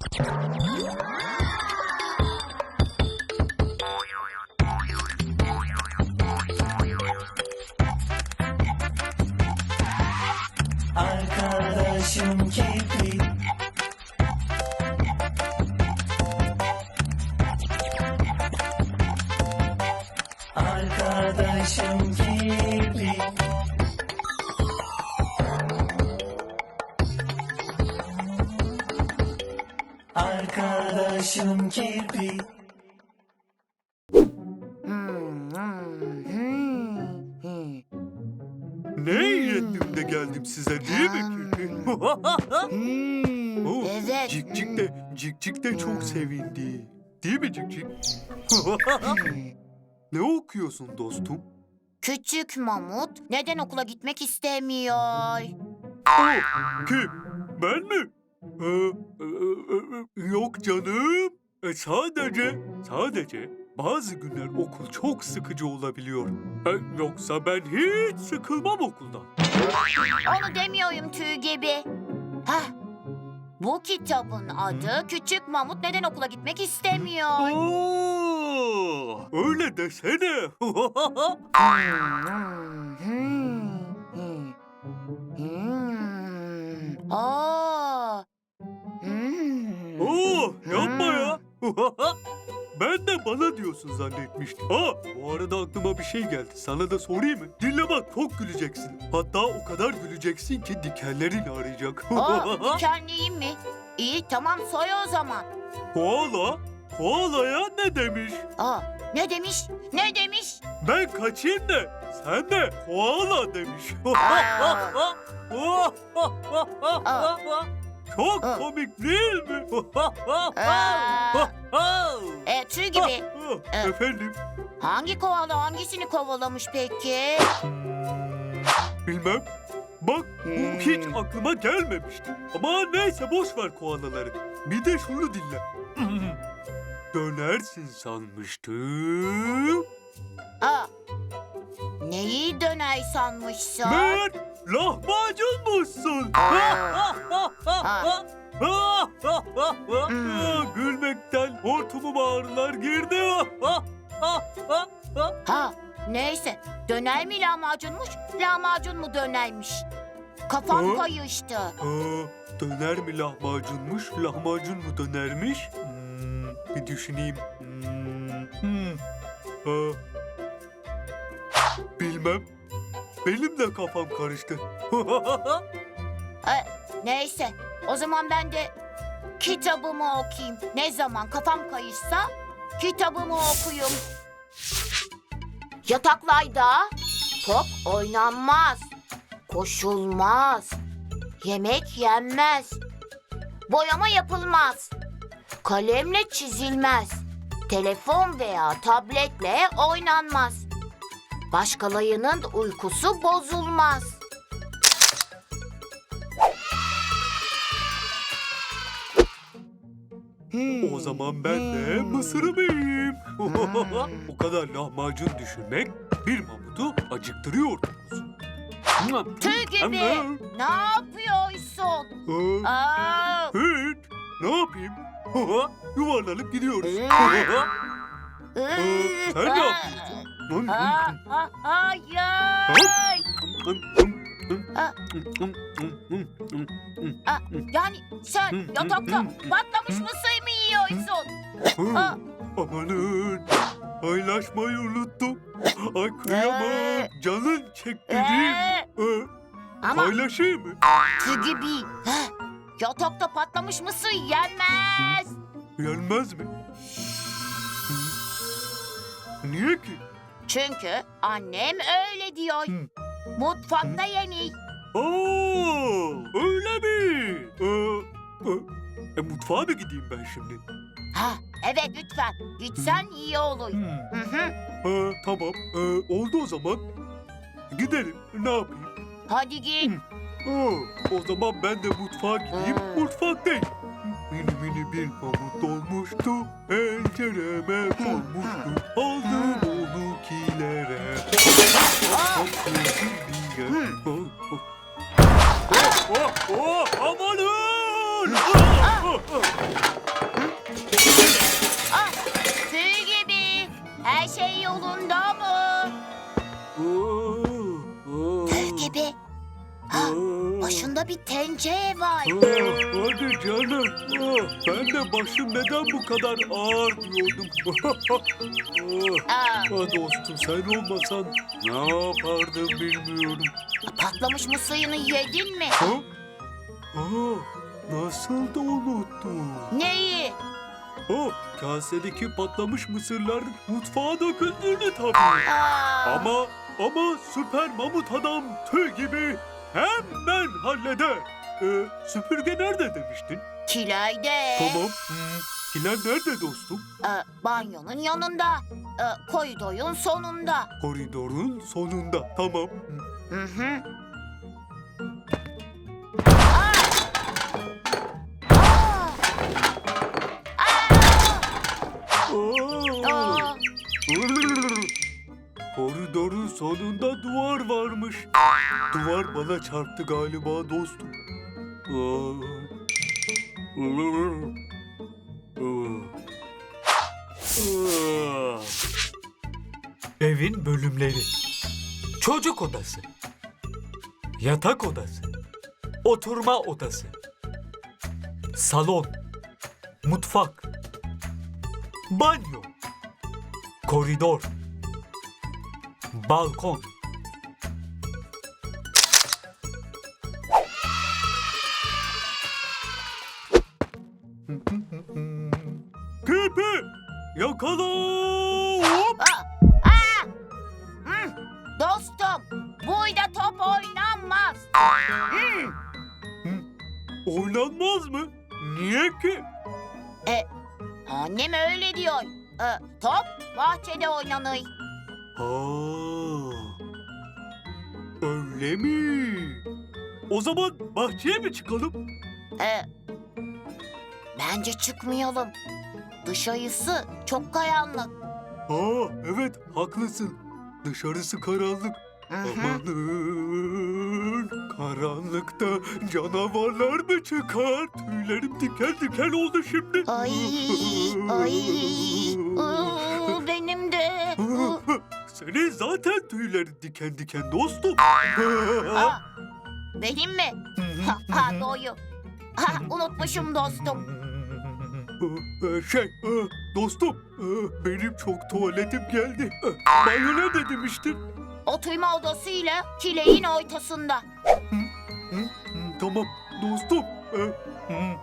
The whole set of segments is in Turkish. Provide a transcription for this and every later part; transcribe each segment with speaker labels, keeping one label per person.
Speaker 1: Thank you. Arkadaşım kirpi.
Speaker 2: Ne iyi ettim de geldim size değil mi kirpi?
Speaker 3: Hmm,
Speaker 2: Oo,
Speaker 3: evet.
Speaker 2: Cik cik de, cik cik de çok sevindi. Değil mi cik cik? ne okuyorsun dostum?
Speaker 3: Küçük Mamut neden okula gitmek istemiyor?
Speaker 2: Oh, kim? Ben mi? Ee, e, e, e, yok canım. E, sadece, sadece bazı günler okul çok sıkıcı olabiliyor. E, yoksa ben hiç sıkılmam okuldan.
Speaker 3: Onu demiyorum tüy gibi. Hah. Bu kitabın adı Küçük Mamut neden okula gitmek istemiyor?
Speaker 2: Oo, öyle desene.
Speaker 3: Hmm, hmm, hmm, hmm. Aa. Hmm.
Speaker 2: Oo, yapma ya. ben de bana diyorsun zannetmiştim. Ha, bu arada aklıma bir şey geldi. Sana da sorayım mı? Dinle bak çok güleceksin. Hatta o kadar güleceksin ki dikenlerin ağrıyacak.
Speaker 3: Aa, dikenliyim mi? İyi tamam soy o zaman.
Speaker 2: Koala, koalaya ne demiş?
Speaker 3: Aa, ne demiş? Ne demiş?
Speaker 2: Ben kaçayım da sen de koala demiş. Çok
Speaker 3: Aa.
Speaker 2: komik değil mi?
Speaker 3: Aa. E, tüy gibi.
Speaker 2: Ah, Efendim?
Speaker 3: Hangi koala hangisini kovalamış peki?
Speaker 2: Bilmem. Bak bu
Speaker 3: Hmm.
Speaker 2: hiç aklıma gelmemişti. Ama neyse boş ver koalaları. Bir de şunu dinle. Dönersin sanmıştım.
Speaker 3: Aa, neyi döner sanmışsın?
Speaker 2: Meğer lahmacunmuşsun.
Speaker 3: Hmm.
Speaker 2: Gülmekten hortumum ağrılar girdi.
Speaker 3: Ha, neyse. Döner mi lahmacunmuş, lahmacun mu dönermiş? Kafam
Speaker 2: Ha?
Speaker 3: kayıştı.
Speaker 2: Aa, döner mi lahmacunmuş, lahmacun mu dönermiş? Hmm, bir düşüneyim. Hmm, hmm. Aa, bilmem. Benim de kafam karıştı.
Speaker 3: E, neyse, o zaman ben de kitabımı okuyayım. Ne zaman kafam kayışsa kitabımı okuyayım. Yataklarda top oynanmaz, koşulmaz, yemek yenmez, boyama yapılmaz, kalemle çizilmez, telefon veya tabletle oynanmaz. Başkalarının uykusu bozulmaz.
Speaker 2: o zaman ben de mısırımı yiyeyim. o kadar lahmacun düşünmek bir mamutu acıktırıyordunuz.
Speaker 3: Tüy gibi. Ne yapıyorsun?
Speaker 2: Aa,
Speaker 3: Aa,
Speaker 2: hiç. Ne yapayım? Yuvarlanıp gidiyoruz.
Speaker 3: Ee?
Speaker 2: Sen ne yapıyorsun?
Speaker 3: Aa, aa, hayır. Aa, yani sen yatakta patlamış mısır mı yiyorsun? Aa,
Speaker 2: Amanın paylaşmayı unuttum. Ay kıyamam.
Speaker 3: Ee?
Speaker 2: Canın
Speaker 3: ee,
Speaker 2: Ee,
Speaker 3: ama
Speaker 2: paylaşayım mı?
Speaker 3: gibi. Yatakta patlamış mısır yenmez.
Speaker 2: Yenmez mi? Hı. Niye ki?
Speaker 3: Çünkü annem öyle diyor.
Speaker 2: Hı.
Speaker 3: Mutfakta yenir.
Speaker 2: Oo, öyle mi? Ee, e, e, mutfağa mı gideyim ben şimdi?
Speaker 3: Ha, evet lütfen. Gitsen iyi olur.
Speaker 2: Hmm.
Speaker 3: Hı hı.
Speaker 2: Ee, tamam. Ee, oldu o zaman. Gidelim. Ne yapayım?
Speaker 3: Hadi git.
Speaker 2: Oo, o zaman ben de mutfağa gideyim.
Speaker 3: Hmm.
Speaker 2: Mutfaktayım. Mini mini bir pamuk olmuştu. Pencereme konmuştu. Oh, amanın! Ah, tüy gibi. Her şey yolunda mı? Oh, oh. Tüy gibi. Ah, oh.
Speaker 3: başında bir tencere var.
Speaker 2: Hadi canım. Ah, Ben de başım neden bu kadar ağır diyordum. Ah.
Speaker 3: ah,
Speaker 2: ah dostum sen olmasan ne yapardım bilmiyorum.
Speaker 3: patlamış mısırını yedin mi?
Speaker 2: Ha? Aa, nasıl da unuttum.
Speaker 3: Neyi?
Speaker 2: Oh, kasedeki patlamış mısırlar mutfağa döküldüğünü tabii.
Speaker 3: Aa,
Speaker 2: Ama ama süper mamut adam tüy gibi hemen halleder. Ee, süpürge nerede demiştin?
Speaker 3: Kilayde.
Speaker 2: Tamam. Hmm. Kiler nerede dostum?
Speaker 3: Ee, banyonun yanında. Ee, koridorun sonunda.
Speaker 2: Koridorun sonunda. Tamam.
Speaker 3: Hı hı.
Speaker 2: Sonunda duvar varmış. Duvar bana çarptı galiba dostum. Evin bölümleri. Çocuk odası. Yatak odası. Oturma odası. Salon. Mutfak. Banyo. Koridor. Balkon. Pepe! Yakala! Hop!
Speaker 3: aa! Hı, dostum, burada top oynanmaz. Hı,
Speaker 2: Oynanmaz mı? Niye ki?
Speaker 3: annem öyle diyor. Ee, top bahçede oynanır.
Speaker 2: Zaman bahçeye mi çıkalım?
Speaker 3: Ee, bence çıkmayalım. Dışarısı çok karanlık.
Speaker 2: Aa, evet haklısın. Dışarısı karanlık.
Speaker 3: Hı hı.
Speaker 2: Amanın karanlıkta canavarlar mı çıkar? Tüylerim diken diken oldu şimdi.
Speaker 3: Ay, ay, ıı, benim de.
Speaker 2: Senin zaten tüylerin diken diken dostum.
Speaker 3: Aa, benim mi? Ha, ha doğru. Ha, unutmuşum dostum.
Speaker 2: Ee, Şey, e, dostum, e, benim çok tuvaletim geldi. E, Banyo nerede demiştin?
Speaker 3: Oturma odasıyla kileğin ortasında.
Speaker 2: Hı, hı, Tamam, dostum. e, hı,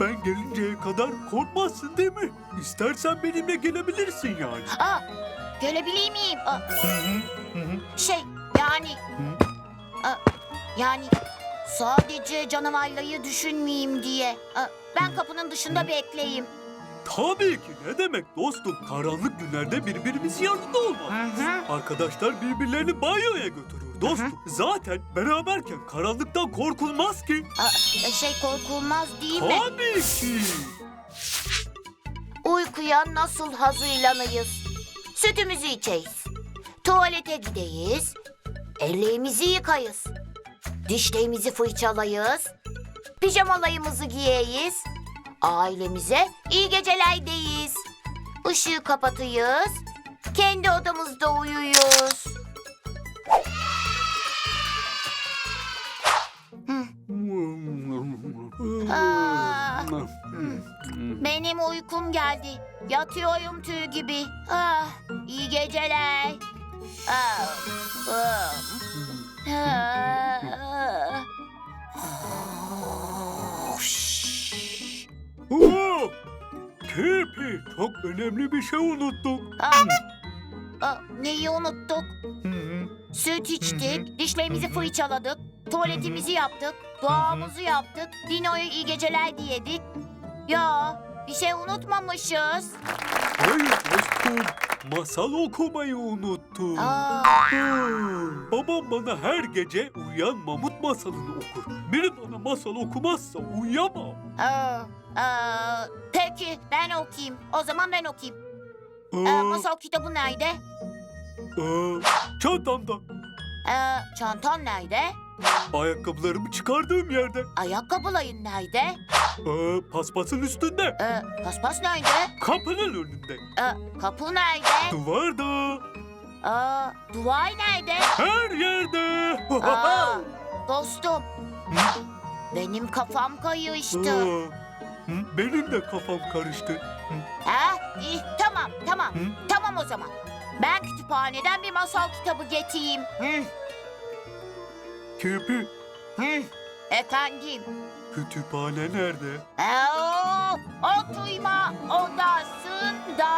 Speaker 2: Ben gelinceye kadar korkmazsın değil mi? İstersen benimle gelebilirsin yani.
Speaker 3: Aa, gelebilir miyim? Aa, şey, yani... Aa, yani sadece canavarları düşünmeyeyim diye. Ben kapının dışında bekleyeyim.
Speaker 2: Tabii ki ne demek dostum? Karanlık günlerde birbirimizin yanında olmak.
Speaker 3: hı.
Speaker 2: Arkadaşlar birbirlerini banyoya götürür dostum. Zaten beraberken karanlıktan korkulmaz ki.
Speaker 3: Aa, şey korkulmaz değil mi?
Speaker 2: Tabii ki.
Speaker 3: Uykuya nasıl hazırlanıyız? Sütümüzü içeyiz. Tuvalete gideyiz. Ellerimizi yıkayız. Dişlerimizi fırçalayız. Pijamalarımızı giyeyiz. Ailemize iyi geceler deyiz. Işığı kapatıyız. Kendi odamızda uyuyuz. Aa. Benim uykum geldi. Yatıyorum tüy gibi. Ah, iyi geceler. Ah, ah, ah.
Speaker 2: Oo! Kirpi çok önemli bir şey unuttuk.
Speaker 3: Ah, ah, neyi unuttuk? Süt içtik, dişlerimizi fırçaladık, tuvaletimizi yaptık, duamızı yaptık, Dino'ya iyi geceler diyedik. Ya, bir şey unutmamışız.
Speaker 2: Hayır dostum, masal okumayı unuttum.
Speaker 3: Aa,
Speaker 2: Hmm, Babam bana her gece uyuyan mamut masalını okur. Biri bana masal okumazsa uyuyamam.
Speaker 3: aa, aa, peki ben okuyayım. O zaman ben okuyayım. Ee,
Speaker 2: Aa,
Speaker 3: masal kitabı nerede?
Speaker 2: aa, çantamda.
Speaker 3: Ee, çantan nerede?
Speaker 2: Ayakkabılarımı çıkardığım yerde.
Speaker 3: Ayakkabıların nerede?
Speaker 2: Aa, paspasın üstünde.
Speaker 3: Ee, paspas nerede?
Speaker 2: Kapının önünde.
Speaker 3: Ee, kapı nerede?
Speaker 2: Duvarda.
Speaker 3: Aa, duvar nerede?
Speaker 2: Her yerde.
Speaker 3: Aa, dostum, Benim kafam kayıştı.
Speaker 2: Aa, hı, benim de kafam karıştı.
Speaker 3: Ha? İyi, tamam, tamam.
Speaker 2: Hı?
Speaker 3: Tamam o zaman. Ben kütüphaneden bir masal kitabı getireyim. Hı,
Speaker 2: Kirpi,
Speaker 3: hı. Efendim?
Speaker 2: kütüphane nerede?
Speaker 3: Aa, oturma odasında.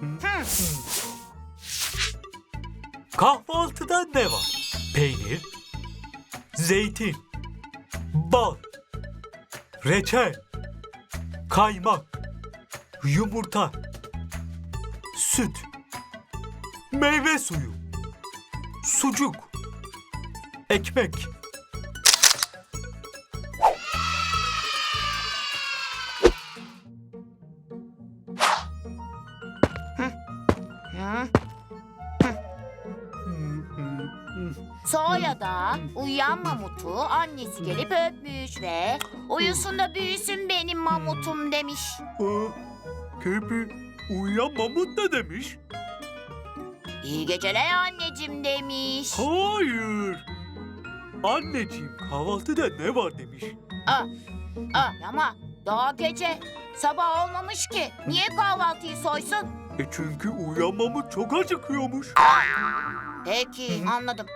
Speaker 3: Hı.
Speaker 2: Kahvaltıda ne var? Peynir, zeytin, bal, reçel, kaymak, yumurta, süt, meyve suyu, sucuk, ekmek.
Speaker 3: Sonra uyuyan mamutu annesi gelip öpmüş ve uyusun da büyüsün benim mamutum demiş.
Speaker 2: Aa, Kirpi, uyuyan mamut ne demiş?
Speaker 3: İyi geceler anneciğim demiş.
Speaker 2: Hayır. Anneciğim kahvaltıda ne var demiş.
Speaker 3: Aa, aa, ama daha gece sabah olmamış ki. Niye kahvaltıyı soysun?
Speaker 2: E çünkü uyuyan mamut çok acıkıyormuş.
Speaker 3: Peki anladım.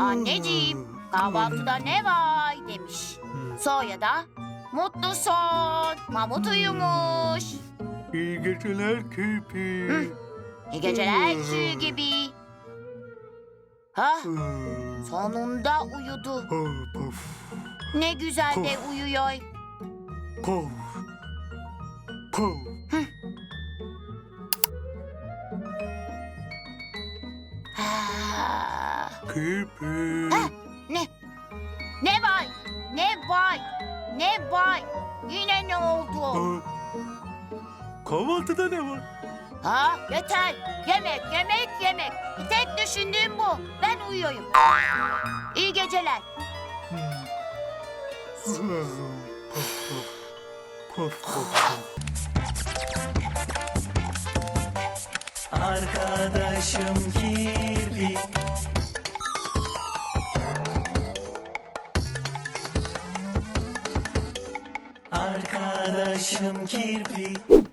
Speaker 3: Anneciğim kahvaltıda ne var demiş. Sonra da mutlu son. Mamut uyumuş.
Speaker 2: İyi geceler Kirpi.
Speaker 3: Hı. İyi geceler tüy gibi. Ha sonunda uyudu.
Speaker 2: Puf,
Speaker 3: Ne güzel de uyuyor.
Speaker 2: puf, puf. Kirpi.
Speaker 3: ne? Ne var? Ne var? Ne var? Yine ne oldu?
Speaker 2: Aa, kahvaltıda ne var?
Speaker 3: Ha yeter. Yemek, yemek, yemek. Tek düşündüğüm bu. Ben uyuyorum. İyi geceler.
Speaker 2: Puf, puf.
Speaker 1: Arkadaşım kirpi Arkadaşım kirpi